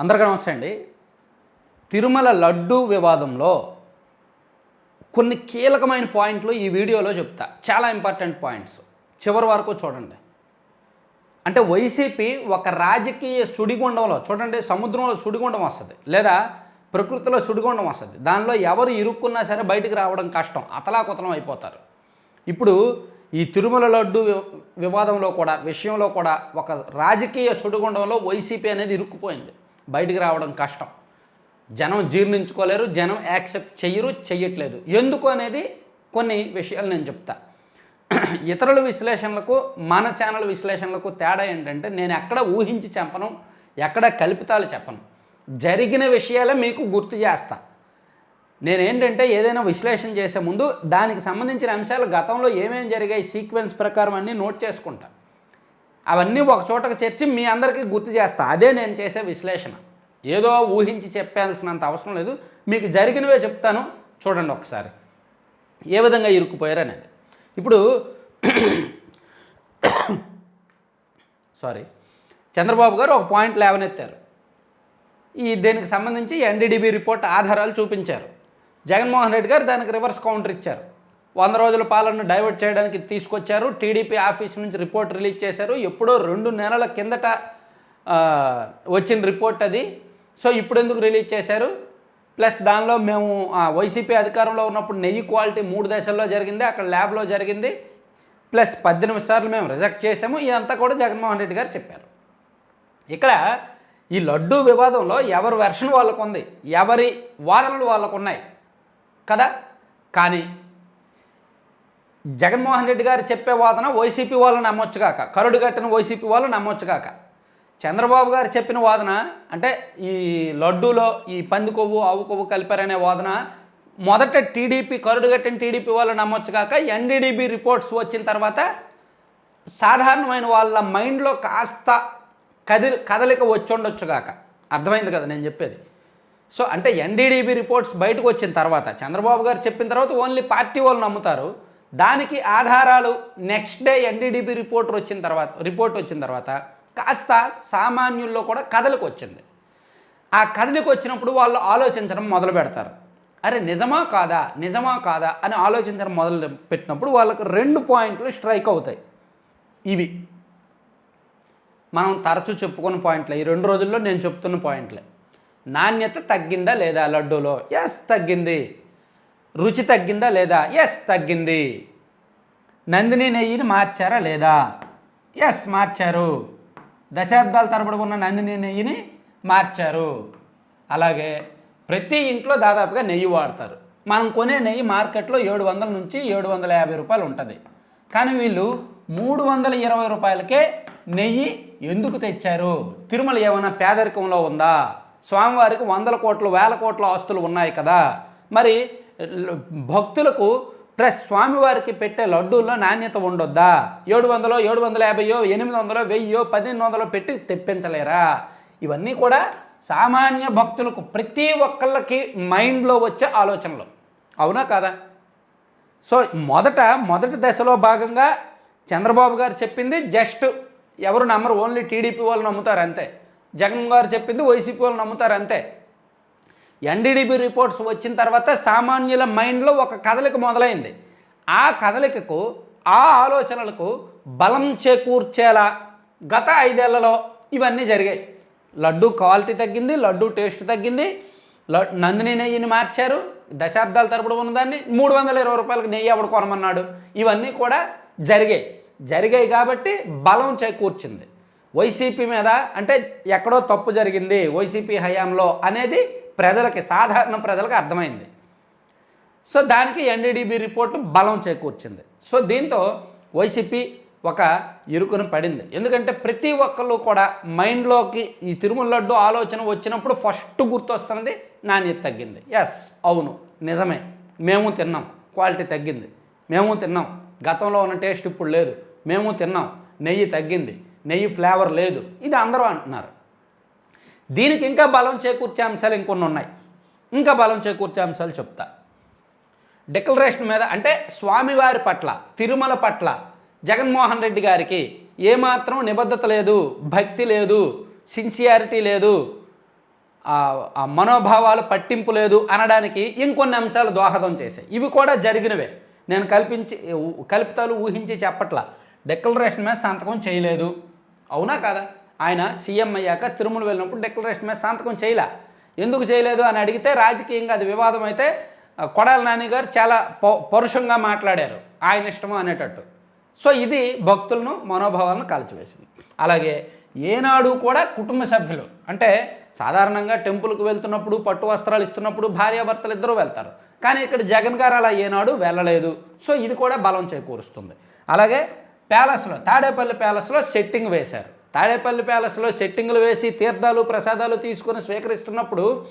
అందరికీ నమస్తే అండి. తిరుమల లడ్డు వివాదంలో కొన్ని కీలకమైన పాయింట్లు ఈ వీడియోలో చెప్తా. చాలా ఇంపార్టెంట్ పాయింట్స్. చివరి వరకు చూడండి. అంటే వైసీపీ ఒక రాజకీయ సుడిగుండంలో చూడండి సముద్రంలో సుడిగుండం వస్తుంది. లేదా ప్రకృతిలో సుడిగుండం వస్తుంది. దానిలో ఎవరు ఇరుక్కున్నా సరే బయటకు రావడం కష్టం. అతలాకుతలం అయిపోతారు. ఇప్పుడు ఈ తిరుమల లడ్డు వివాదంలో కూడా విషయంలో కూడా ఒక రాజకీయ సుడిగుండంలో వైసీపీ అనేది ఇరుక్కుపోయింది. బయటికి రావడం కష్టం. జనం జీర్ణించుకోలేరు జనం యాక్సెప్ట్ చెయ్యరు చెయ్యట్లేదు. ఎందుకు అనేది కొన్ని విషయాలు నేను చెప్తా. ఇతరుల విశ్లేషణలకు మన ఛానల్ విశ్లేషణలకు తేడా ఏంటంటే నేను ఎక్కడ ఊహించి చెప్పను ఎక్కడ కల్పితాలు చెప్పను. జరిగిన విషయాలే మీకు గుర్తు చేస్తా. నేనేంటంటే ఏదైనా విశ్లేషణ చేసే ముందు దానికి సంబంధించిన అంశాలు గతంలో ఏమేమి జరిగాయి సీక్వెన్స్ ప్రకారం అన్నీ నోట్ చేసుకుంటా. అవన్నీ ఒక చోటకు చేర్చి మీ అందరికీ గుర్తు చేస్తా. అదే నేను చేసే విశ్లేషణ. ఏదో ఊహించి చెప్పాల్సినంత అవసరం లేదు. మీకు జరిగినవే చెప్తాను. చూడండి ఒకసారి. ఏ విధంగా ఇరుక్కుపోయారు అనేది. ఇప్పుడు సారీ. చంద్రబాబు గారు ఒక పాయింట్ లేవనెత్తారు. ఈ దీనికి సంబంధించి ఎన్డీడీబీ రిపోర్ట్ ఆధారాలు చూపించారు. జగన్మోహన్ రెడ్డి గారు దానికి రివర్స్ కౌంటర్ ఇచ్చారు. వంద రోజుల పాలనను డైవర్ట్ చేయడానికి తీసుకొచ్చారు. టీడీపీ ఆఫీస్ నుంచి రిపోర్ట్ రిలీజ్ చేశారు. ఎప్పుడో రెండు నెలల కిందట వచ్చిన రిపోర్ట్ అది. సో ఇప్పుడు ఎందుకు రిలీజ్ చేశారు? ప్లస్ దానిలో మేము వైసీపీ అధికారంలో ఉన్నప్పుడు నెయ్యి క్వాలిటీ మూడు దశల్లో జరిగింది అక్కడ ల్యాబ్లో జరిగింది. ప్లస్ పద్దెనిమిది సార్లు మేము రిజెక్ట్ చేసాము ఇదంతా కూడా జగన్మోహన్ రెడ్డి గారు చెప్పారు. ఇక్కడ ఈ లడ్డూ వివాదంలో ఎవరి వెర్షన్ వాళ్ళకు ఉంది ఎవరి వాదనలు వాళ్ళకు ఉన్నాయి కదా? కానీ జగన్మోహన్ రెడ్డి గారు చెప్పే వాదన వైసీపీ వాళ్ళు నమ్మొచ్చు కాక. కరుడు కట్టిన వైసీపీ వాళ్ళు నమ్మొచ్చు కాక. చంద్రబాబు గారు చెప్పిన వాదన అంటే ఈ లడ్డూలో ఈ పంది కొవ్వు ఆవు కొవ్వు కలిపారనే వాదన మొదట టీడీపీ కరుడుగట్టిన టీడీపీ వాళ్ళు నమ్మొచ్చు కాక ఎన్డీడీబీ రిపోర్ట్స్ వచ్చిన తర్వాత సాధారణమైన వాళ్ళ మైండ్లో కాస్త కది కదలిక వచ్చి ఉండొచ్చు కాక. అర్థమైంది కదా నేను చెప్పేది? సో అంటే ఎన్డీడీబీ రిపోర్ట్స్ బయటకు వచ్చిన తర్వాత చంద్రబాబు గారు చెప్పిన తర్వాత ఓన్లీ పార్టీ వాళ్ళు నమ్ముతారు. దానికి ఆధారాలు నెక్స్ట్ డే ఎన్డీడీపీ రిపోర్ట్ వచ్చిన తర్వాత రిపోర్ట్ వచ్చిన తర్వాత కాస్త సామాన్యుల్లో కూడా కదలిక వచ్చింది. ఆ కదలిక వచ్చినప్పుడు వాళ్ళు ఆలోచించడం మొదలు పెడతారు. అరే నిజమా కాదా? నిజమా కాదా? అని ఆలోచించడం మొదలు పెట్టినప్పుడు వాళ్ళకు రెండు పాయింట్లు స్ట్రైక్ అవుతాయి. ఇవి. మనం తరచూ చెప్పుకున్న పాయింట్లే. ఈ రెండు రోజుల్లో నేను చెప్తున్న పాయింట్లే. నాణ్యత తగ్గిందా లేదా లడ్డూలో? ఎస్ తగ్గింది. రుచి తగ్గిందా లేదా? ఎస్ తగ్గింది. నందిని నెయ్యిని మార్చారా లేదా? ఎస్ మార్చారు. దశాబ్దాల తరబడి ఉన్న నందిని నెయ్యిని మార్చారు. అలాగే ప్రతి ఇంట్లో దాదాపుగా నెయ్యి వాడతారు. మనం కొనే నెయ్యి మార్కెట్లో ఏడు వందల నుంచి ఏడు వందల యాభై రూపాయలు ఉంటుంది. కానీ వీళ్ళు మూడు వందల ఇరవై రూపాయలకే నెయ్యి ఎందుకు తెచ్చారు? తిరుమల ఏమైనా పేదరికంలో ఉందా? స్వామివారికి వందల కోట్లు వేల కోట్ల ఆస్తులు ఉన్నాయి కదా. మరి భక్తులకు ప్లస్ స్వామివారికి పెట్టే లడ్డూల్లో నాణ్యత ఉండొద్దా? ఏడు వందలో ఏడు వందల యాభైయో ఎనిమిది వందలో వెయ్యో పదిహేను వందలో పెట్టి తెప్పించలేరా? ఇవన్నీ కూడా సామాన్య భక్తులకు ప్రతి ఒక్కళ్ళకి మైండ్లో వచ్చే ఆలోచనలు. అవునా కాదా? సో మొదట మొదటి దశలో భాగంగా చంద్రబాబు గారు చెప్పింది జస్ట్ ఎవరు నమ్మరు ఓన్లీ టీడీపీ వాళ్ళు నమ్ముతారు అంతే. జగన్ గారు చెప్పింది వైసీపీ వాళ్ళు నమ్ముతారు అంతే. ఎన్డీడీబీ రిపోర్ట్స్ వచ్చిన తర్వాత సామాన్యుల మైండ్లో ఒక కదలిక మొదలైంది. ఆ కదలికకు ఆ ఆలోచనలకు బలం చేకూర్చేలా గత ఐదేళ్ళలో ఇవన్నీ జరిగాయి. లడ్డు క్వాలిటీ తగ్గింది లడ్డు టేస్ట్ తగ్గింది. ల- నందిని నెయ్యిని మార్చారు. దశాబ్దాల తరపుడు ఉన్నదాన్ని మూడు వందల ఇరవై రూపాయలకి నెయ్యి ఎవడు కొనమన్నాడు? ఇవన్నీ కూడా జరిగాయి. జరిగాయి కాబట్టి బలం చేకూర్చింది. వైసీపీ మీద అంటే ఎక్కడో తప్పు జరిగింది. వైసీపీ హయాంలో అనేది ప్రజలకి సాధారణ ప్రజలకు అర్థమైంది. సో దానికి ఎన్డీడీబీ రిపోర్టు బలం చేకూర్చింది. సో దీంతో వైసీపీ ఒక ఇరుకును పడింది. ఎందుకంటే ప్రతి ఒక్కళ్ళు కూడా మైండ్లోకి ఈ తిరుమల లడ్డు ఆలోచన వచ్చినప్పుడు ఫస్ట్ గుర్తొస్తున్నది నాణ్యత తగ్గింది. ఎస్ అవును నిజమే. మేము తిన్నాం క్వాలిటీ తగ్గింది. మేము తిన్నాం గతంలో ఉన్న టేస్ట్ ఇప్పుడు లేదు. మేము తిన్నాం నెయ్యి తగ్గింది నెయ్యి ఫ్లేవర్ లేదు. ఇది అందరూ అంటున్నారు. దీనికి ఇంకా బలం చేకూర్చే అంశాలు ఇంకొన్ని ఉన్నాయి. ఇంకా బలం చేకూర్చే అంశాలు చెప్తా. డిక్లరేషన్ మీద అంటే స్వామివారి పట్ల తిరుమల పట్ల జగన్మోహన్ రెడ్డి గారికి ఏమాత్రం నిబద్ధత లేదు భక్తి లేదు సిన్సియారిటీ లేదు ఆ మనోభావాలు పట్టింపు లేదు అనడానికి ఇంకొన్ని అంశాలు దోహదం చేశాయి. ఇవి కూడా జరిగినవే. నేను కల్పించి ఊ- కల్పితాలు ఊహించి చెప్పట్ల. డిక్లరేషన్ మీద సంతకం చేయలేదు. అవునా కాదా? ఆయన సీఎం అయ్యాక తిరుమల వెళ్ళినప్పుడు డిక్లరేషన్ మీద సంతకం చేయలే. ఎందుకు చేయలేదు అని అడిగితే రాజకీయంగా అది వివాదం అయితే కొడాల నాని గారు చాలా పౌ- పరుషంగా మాట్లాడారు. ఆయన ఇష్టము అనేటట్టు. సో ఇది భక్తులను మనోభావాలను కాల్చివేసింది. అలాగే ఏనాడు కూడా కుటుంబ సభ్యులు అంటే సాధారణంగా టెంపుల్కి వెళ్తున్నప్పుడు పట్టు వస్త్రాలు ఇస్తున్నప్పుడు భార్యాభర్తలు ఇద్దరూ వెళ్తారు. కానీ ఇక్కడ జగన్ గారు అలా ఏనాడు వెళ్ళలేదు. సో ఇది కూడా బలం చేకూరుస్తుంది. అలాగే ప్యాలెస్లో తాడేపల్లి ప్యాలెస్లో సెట్టింగ్ వేశారు. తాడేపల్లి ప్యాలెస్లో సెట్టింగులు వేసి తీర్థాలు ప్రసాదాలు తీసుకొని స్వీకరిస్తున్నప్పుడు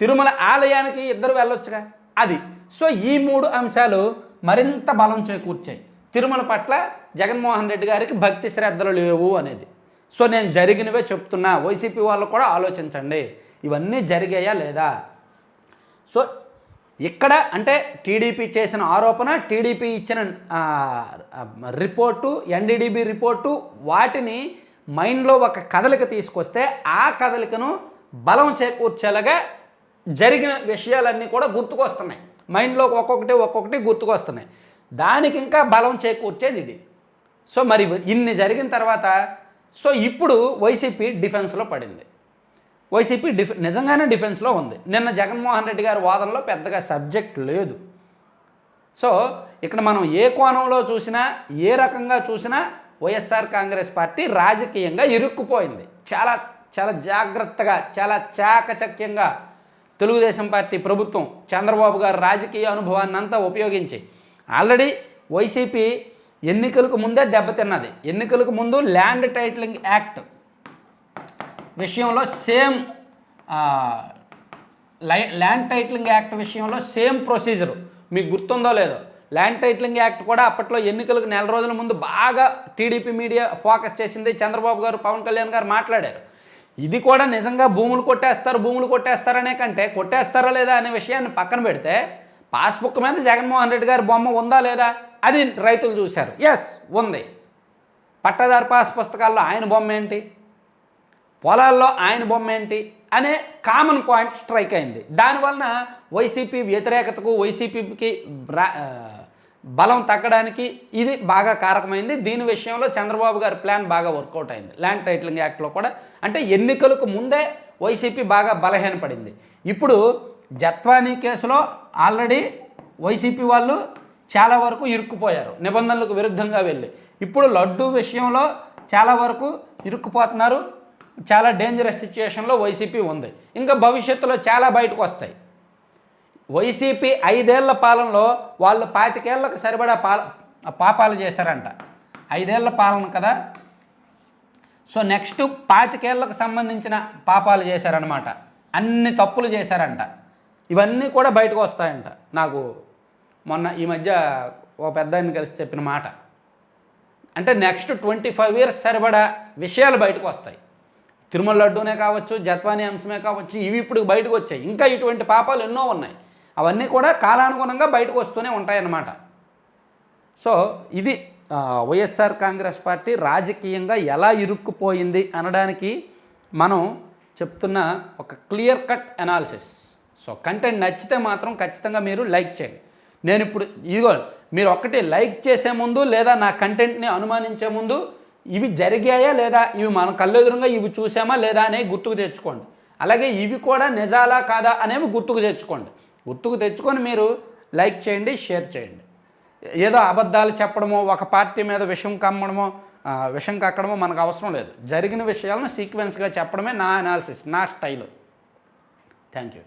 తిరుమల ఆలయానికి ఇద్దరు వెళ్ళొచ్చుగా? అది. సో ఈ మూడు అంశాలు మరింత బలం చేకూర్చాయి. తిరుమల పట్ల జగన్మోహన్ రెడ్డి గారికి భక్తి శ్రద్ధలు లేవు అనేది. సో నేను జరిగినవే చెప్తున్నా. వైసీపీ వాళ్ళు కూడా ఆలోచించండి. ఇవన్నీ జరిగాయా లేదా? సో ఇక్కడ అంటే టీడీపీ చేసిన ఆరోపణ టీడీపీ ఇచ్చిన రిపోర్టు ఎన్డీడీబీ రిపోర్టు వాటిని మైండ్లో ఒక కదలిక తీసుకొస్తే ఆ కదలికను బలం చేకూర్చేలాగా జరిగిన విషయాలన్నీ కూడా గుర్తుకొస్తున్నాయి. మైండ్లో ఒక్కొక్కటి ఒక్కొక్కటి గుర్తుకొస్తున్నాయి. దానికి ఇంకా బలం చేకూర్చేది ఇది. సో మరి ఇన్ని జరిగిన తర్వాత సో ఇప్పుడు వైసీపీ డిఫెన్స్లో పడింది. వైసీపీ డిఫె నిజంగానే డిఫెన్స్లో ఉంది. నిన్న జగన్మోహన్ రెడ్డి గారి వాదనలో పెద్దగా సబ్జెక్ట్ లేదు. సో ఇక్కడ మనం ఏ కోణంలో చూసినా ఏ రకంగా చూసినా వైఎస్ఆర్ కాంగ్రెస్ పార్టీ రాజకీయంగా ఇరుక్కుపోయింది. చాలా చాలా జాగ్రత్తగా చాలా చాకచక్యంగా తెలుగుదేశం పార్టీ ప్రభుత్వం చంద్రబాబు గారు రాజకీయ అనుభవాన్ని అంతా ఉపయోగించి ఆల్రెడీ వైసీపీ ఎన్నికలకు ముందే దెబ్బతిన్నది ఎన్నికలకు ముందు ల్యాండ్ టైటిలింగ్ యాక్ట్ విషయంలో సేమ్ ల్యాండ్ టైటిలింగ్ యాక్ట్ విషయంలో సేమ్ ప్రొసీజర్. మీకు గుర్తుందో లేదో? ల్యాండ్ టైటిలింగ్ యాక్ట్ కూడా అప్పట్లో ఎన్నికలకు నెల రోజుల ముందు బాగా టీడీపీ మీడియా ఫోకస్ చేసింది చంద్రబాబు గారు పవన్ కళ్యాణ్ గారు మాట్లాడారు. ఇది కూడా నిజంగా భూములు కొట్టేస్తారు భూములు కొట్టేస్తారనే కంటే కొట్టేస్తారా లేదా అనే విషయాన్ని పక్కన పెడితే పాస్బుక్ మీద జగన్మోహన్ రెడ్డి గారి బొమ్మ ఉందా లేదా అది రైతులు చూశారు. ఎస్ ఉంది. పట్టదారు పాస్ పుస్తకాల్లో ఆయన బొమ్మ ఏంటి? పొలాల్లో ఆయన బొమ్మ ఏంటి? అనే కామన్ పాయింట్ స్ట్రైక్ అయింది. దానివలన వైసీపీ వ్యతిరేకతకు వైసీపీకి రా- బలం తగ్గడానికి ఇది బాగా కారకమైంది. దీని విషయంలో చంద్రబాబు గారి ప్లాన్ బాగా వర్కౌట్ అయింది. ల్యాండ్ టైటిలింగ్ యాక్ట్లో కూడా. అంటే ఎన్నికలకు ముందే వైసీపీ బాగా బలహీనపడింది. ఇప్పుడు జత్వానీ కేసులో ఆల్రెడీ వైసీపీ వాళ్ళు చాలా వరకు ఇరుక్కుపోయారు. నిబంధనలకు విరుద్ధంగా వెళ్ళి. ఇప్పుడు లడ్డు విషయంలో చాలా వరకు ఇరుక్కుపోతున్నారు. చాలా డేంజరస్ సిచ్యుయేషన్లో వైసీపీ ఉంది. ఇంకా భవిష్యత్తులో చాలా బయటకు వస్తాయి. వైసీపీ ఐదేళ్ళ పాలనలో వాళ్ళు పాతికేళ్ళకు సరిపడా పాల పాపాలు చేశారంట. ఐదేళ్ళ పాలన కదా? సో నెక్స్ట్ పాతికేళ్ళకు సంబంధించిన పాపాలు చేశారనమాట అన్ని తప్పులు చేశారంట. ఇవన్నీ కూడా బయటకు వస్తాయంట. నాకు మొన్న ఈ మధ్య ఓ పెద్ద ఆయన కలిసి చెప్పిన మాట. అంటే నెక్స్ట్ ట్వంటీ ఫైవ్ ఇయర్స్ సరిపడా విషయాలు బయటకు వస్తాయి. తిరుమల లడ్డూనే కావచ్చు జత్వానీ అంశమే కావచ్చు ఇవి ఇప్పుడు బయటకు వచ్చాయి. ఇంకా ఇటువంటి పాపాలు ఎన్నో ఉన్నాయి. అవన్నీ కూడా కాలానుగుణంగా బయటకు వస్తూనే ఉంటాయన్నమాట. సో ఇది వైఎస్ఆర్ కాంగ్రెస్ పార్టీ రాజకీయంగా ఎలా ఇరుక్కుపోయింది అనడానికి మనం చెప్తున్న ఒక clear cut analysis. So content నచ్చితే మాత్రం ఖచ్చితంగా మీరు లైక్ చేయండి. నేను ఇప్పుడు ఇదిగో మీరు ఒక్కటి లైక్ చేసే ముందు లేదా నా కంటెంట్ని అనుమానించే ముందు ఇవి జరిగాయా లేదా? ఇవి మన కళ్ళెదురుగా ఇవి చూసామా లేదా అనేవి గుర్తుకు తెచ్చుకోండి. అలాగే ఇవి కూడా నిజాలా కాదా అనేవి గుర్తుకు తెచ్చుకోండి. గుర్తుకు తెచ్చుకొని మీరు లైక్ చేయండి షేర్ చేయండి. ఏదో అబద్ధాలు చెప్పడమో ఒక పార్టీ మీద విషం కమ్మడమో విషం కక్కడమో మనకు అవసరం లేదు. జరిగిన విషయాలను సీక్వెన్స్గా చెప్పడమే నా అనాలిసిస్ నా స్టైల్. Thank you